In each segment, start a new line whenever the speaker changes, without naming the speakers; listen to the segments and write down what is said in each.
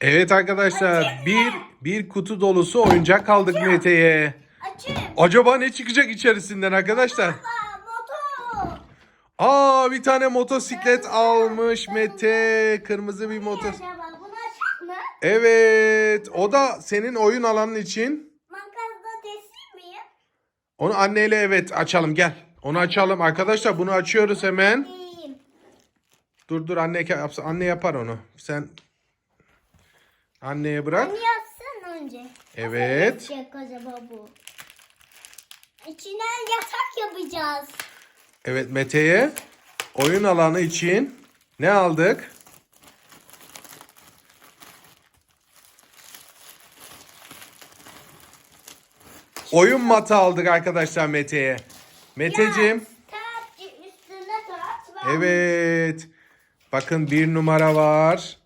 Evet arkadaşlar bir bir kutu dolusu oyuncak aldık Mete'ye. Acaba ne çıkacak içerisinden arkadaşlar?
Aa,
bir tane motosiklet almış Mete. Kırmızı bir
mı?
Evet o da senin oyun alanın için. Onu anneyle evet açalım gel. Onu açalım arkadaşlar bunu açıyoruz hemen. Dur dur anne yapsın. Anne yapar onu. Sen anneye bırak.
Anne yapsın önce.
Evet.
Yapacak acaba bu? İçinden yatak yapacağız.
Evet Mete'ye oyun alanı için ne aldık? Oyun matı aldık arkadaşlar Mete'ye. Meteciğim. Evet. Bakın bir numara var.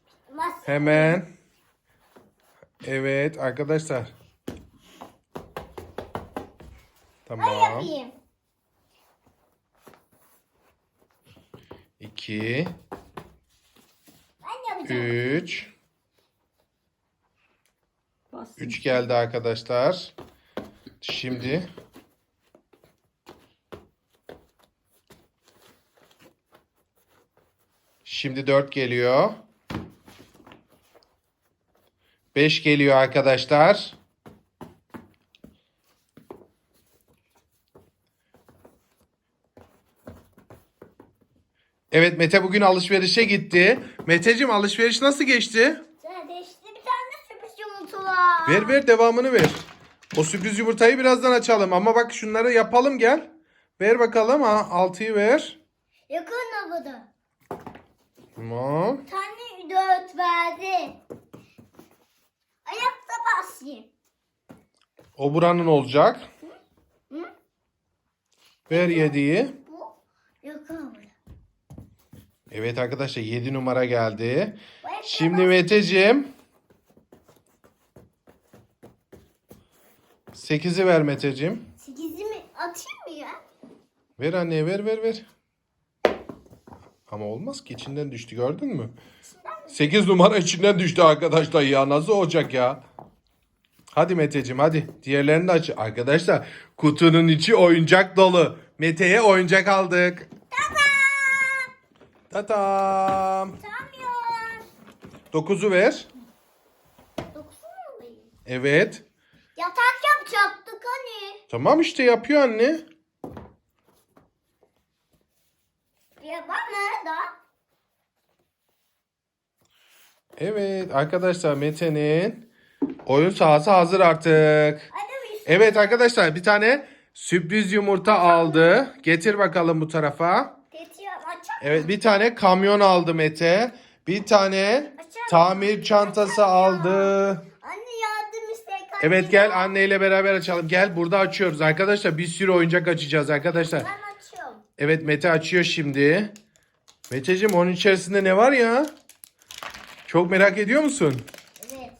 Hemen. Evet arkadaşlar.
Ben
Tamam.
yapayım.
2
Ben yapacağım.
3 3 geldi arkadaşlar. Şimdi Şimdi 4 geliyor. 5 geliyor arkadaşlar. Evet Mete bugün alışverişe gitti. Meteciğim alışveriş nasıl geçti?
İşte bir tane sürpriz yumurta var.
Ver ver devamını ver. O sürpriz yumurtayı birazdan açalım ama bak şunları yapalım gel. Ver bakalım ha altıyı ver.
Yakın havada.
Tamam.
Tane dört verdi. Ayakta basayım.
O buranın olacak.
Hı?
Ver yediği.
Bu yakın havada.
Evet arkadaşlar 7 numara geldi.
Ayakta
Şimdi Meteciğim. 8'i ver Meteciğim.
Sekizi mi atayım mı ya?
Ver anneye ver ver ver. Ama olmaz ki içinden düştü gördün mü? 8 numara içinden düştü arkadaşlar ya nasıl olacak ya? Hadi Meteciğim hadi diğerlerini de aç. Arkadaşlar kutunun içi oyuncak dolu. Mete'ye oyuncak aldık. Tatam.
Tamam.
9'u ver.
Dokuzu mu alayım?
Evet.
Yatak yapacaktık hani.
Tamam işte yapıyor anne.
Ya bana da.
Evet arkadaşlar Mete'nin oyun sahası hazır artık.
Bir
Evet arkadaşlar bir tane sürpriz yumurta aldı. Getir bakalım bu tarafa. Evet bir tane kamyon aldı Mete. Bir tane tamir çantası aldı.
Anne yardım iste.
Evet gel anneyle beraber açalım. Gel burada açıyoruz. Arkadaşlar bir sürü oyuncak açacağız arkadaşlar.
Ben açıyorum.
Evet Mete açıyor şimdi. Meteciğim onun içerisinde ne var ya? Çok merak ediyor musun?
Evet.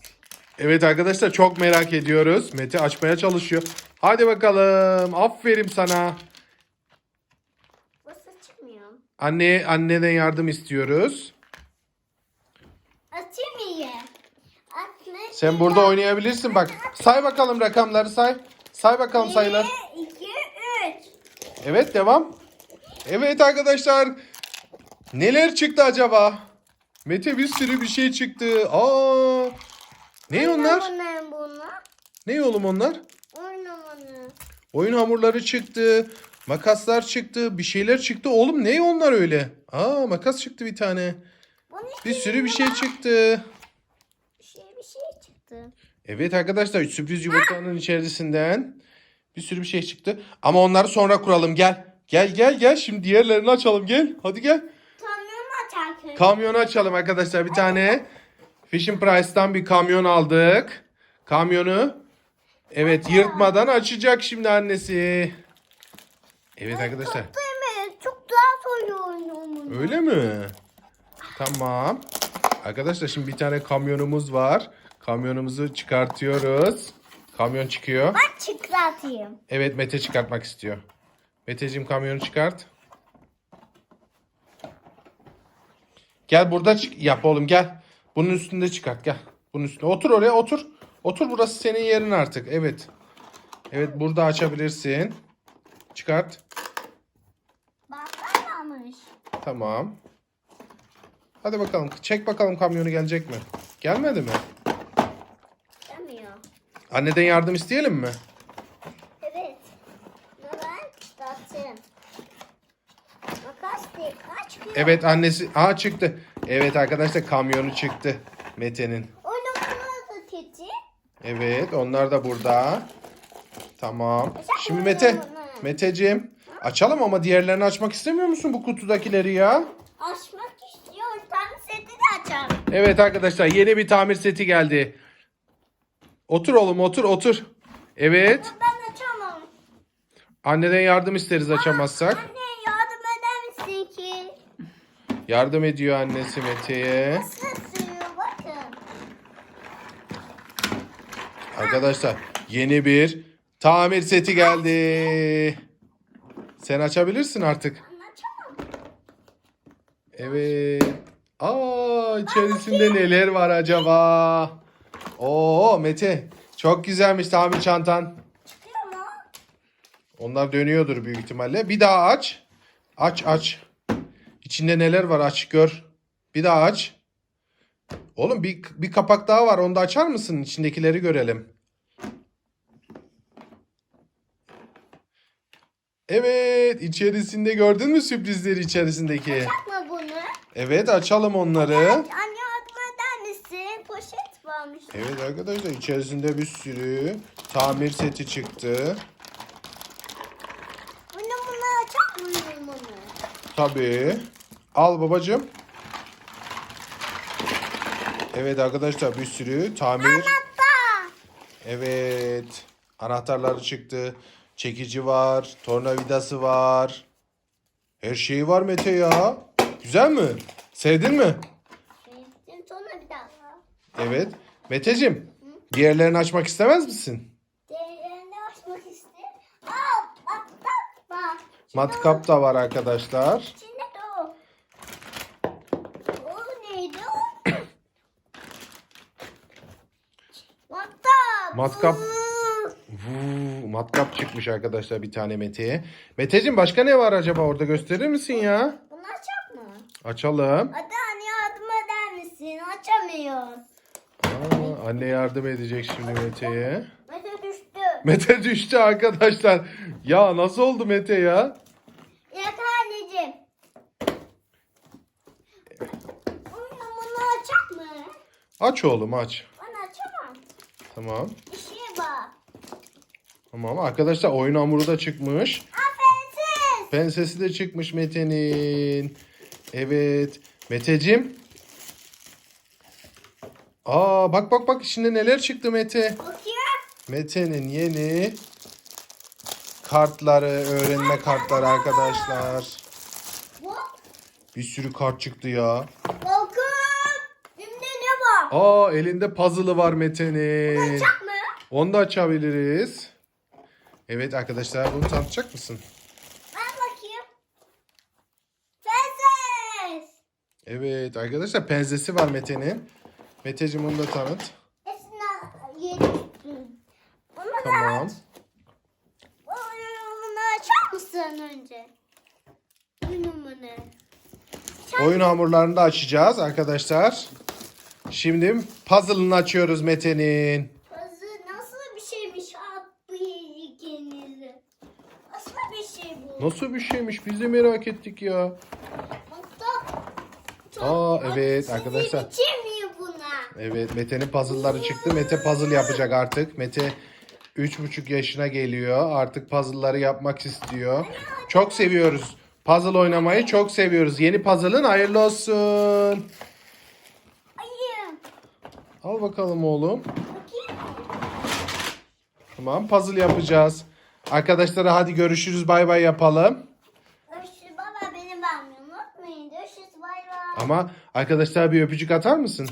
Evet arkadaşlar çok merak ediyoruz. Mete açmaya çalışıyor. Hadi bakalım. Aferin sana.
Burası çıkmıyor.
Anne anneden yardım istiyoruz.
İyi. Atma.
Sen burada oynayabilirsin bak. Say bakalım rakamları say. Say bakalım sayılar.
1, 2, 3.
Evet devam. Evet arkadaşlar. Neler çıktı acaba? Mete bir sürü bir şey çıktı. Aa! Ne onlar?
Bunlar bunlar.
Ne oğlum onlar?
Oynamanı.
Oyun hamurları çıktı. Makaslar çıktı. Bir şeyler çıktı. Oğlum ne onlar öyle? Aa makas çıktı bir tane. Bir sürü bir şey çıktı.
Bir şey bir şey çıktı.
Evet arkadaşlar sürpriz yumurtanın içerisinden bir sürü bir şey çıktı. Ama onları sonra kuralım gel. Gel gel gel şimdi diğerlerini açalım gel. Hadi gel. Kamyonu açalım arkadaşlar. Bir tane Fishing Price'tan bir kamyon aldık. Kamyonu evet yırtmadan açacak şimdi annesi. Evet arkadaşlar.
Çok daha soruyor oynuyorum.
Öyle mi? Tamam. Arkadaşlar şimdi bir tane kamyonumuz var. Kamyonumuzu çıkartıyoruz. Kamyon çıkıyor.
Ben çıkartayım.
Evet Mete çıkartmak istiyor. Meteciğim kamyonu çıkart. Gel burada çık yap oğlum gel. Bunun üstünde çıkart gel. Bunun üstüne. Otur oraya otur. Otur burası senin yerin artık. Evet. Evet burada açabilirsin. Çıkart.
Bakamamış.
Tamam. Hadi bakalım. Çek bakalım kamyonu gelecek mi? Gelmedi mi?
Demiyor.
Anneden yardım isteyelim mi?
Evet. Neden? Dağıtırım. Makas değil. Aa çıkıyor.
Evet annesi. Aa çıktı. Evet arkadaşlar kamyonu çıktı. Mete'nin. Evet onlar da burada. Tamam.
Açalım
Şimdi Mete. Meteciğim. Açalım ama diğerlerini açmak istemiyor musun bu kutudakileri ya?
Açmak istiyor. Tam seti de açar.
Evet arkadaşlar yeni bir tamir seti geldi. Otur oğlum otur otur. Evet.
Ben açamam.
Anneden yardım isteriz açamazsak.
Anne yardım eder misin ki?
Yardım ediyor annesi Mete'ye. Arkadaşlar yeni bir tamir seti geldi. Sen açabilirsin artık. Evet. Aa içerisinde neler var acaba? Oo Mete çok güzelmiş tamir çantan. Onlar dönüyordur büyük ihtimalle. Bir daha aç. Aç aç. İçinde neler var aç gör. Bir daha aç. Oğlum bir, bir kapak daha var. Onu da açar mısın? İçindekileri görelim. Evet, içerisinde gördün mü sürprizleri içerisindeki?
Yapma bunu.
Evet, açalım onları.
Anne yardım eder misin? Poşet varmış.
Evet arkadaşlar içerisinde bir sürü tamir seti çıktı.
Bunu bunu açar mıyım bunu?
Tabii. Al babacığım. Evet arkadaşlar bir sürü tamir.
Hatta.
Evet. Anahtarları çıktı. Çekici var. Tornavidası var. Her şeyi var Mete ya. Güzel mi? Sevdin mi?
Bir daha.
Evet. Meteciğim. Diğerlerini açmak istemez misin?
Değerlerini açmak istedim. Aa bak bak bak.
Matkap da var arkadaşlar.
İçinde de o. O neydi o? Matkap.
Matkap. Vuu, matkap çıkmış arkadaşlar bir tane Mete'ye. Meteciğim başka ne var acaba orada gösterir misin ya?
Bunu açak mı?
Açalım.
Hadi anne yardım eder misin? Açamıyoruz.
Aa, anne yardım edecek şimdi Mete'ye.
Mete düştü.
Mete düştü arkadaşlar. Ya nasıl oldu Mete ya?
Yak anneciğim. Bunu bunu açak mı?
Aç oğlum aç.
Ben açamam.
Tamam.
Şeye bak.
Tamam arkadaşlar oyun hamuru da çıkmış.
Aferin.
Pensesi de çıkmış Mete'nin. Evet. Meteciğim. Aa bak bak bak içinde neler çıktı Mete. Mete'nin yeni kartları, öğrenme kartları arkadaşlar. Bir sürü kart çıktı ya.
Bakın. Şimdi ne var?
Aa elinde puzzle'ı var Mete'nin.
Açak mı?
Onu da açabiliriz. Evet arkadaşlar bunu tanıtacak mısın?
Ben bakayım. Prenses.
Evet arkadaşlar penzesi var Mete'nin. Meteciğim onu da tanıt.
Hepsini yedim. Bunu da
Tamam.
aç. Bunu açar mısın önce? Bunu bunu.
Oyun hamurlarını da açacağız arkadaşlar. Şimdi puzzle'ını açıyoruz Mete'nin.
Kızı nasıl bir şeymiş abi ikinizi? Nasıl bir şey bu?
Nasıl bir şeymiş biz de merak ettik ya.
Hatta
Aa evet arkadaşlar.
mi buna?
Evet Mete'nin puzzle'ları çıktı. Mete puzzle yapacak artık. Mete 3,5 yaşına geliyor. Artık puzzle'ları yapmak istiyor. Çok seviyoruz. Puzzle oynamayı çok seviyoruz. Yeni puzzle'ın hayırlı olsun. Al bakalım oğlum. Tamam puzzle yapacağız. Arkadaşlara hadi görüşürüz bay bay yapalım.
Görüşürüz baba benim ben unutmayın. Görüşürüz bay bay.
Ama arkadaşlar bir öpücük atar mısın?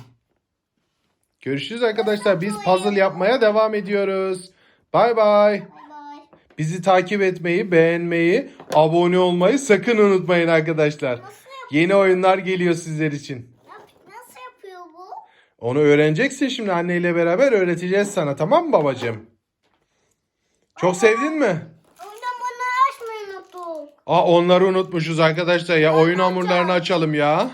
Görüşürüz arkadaşlar. Biz puzzle yapmaya devam ediyoruz. Bay bay. Bizi takip etmeyi, beğenmeyi, abone olmayı sakın unutmayın arkadaşlar. Yeni oyunlar geliyor sizler için.
Yap- Nasıl yapıyor bu?
Onu öğreneceksin şimdi anneyle beraber öğreteceğiz sana tamam mı babacığım? Çok sevdin mi?
Ondan bunu açmayı unuttuk.
Aa onları unutmuşuz arkadaşlar ya oyun hamurlarını açalım ya.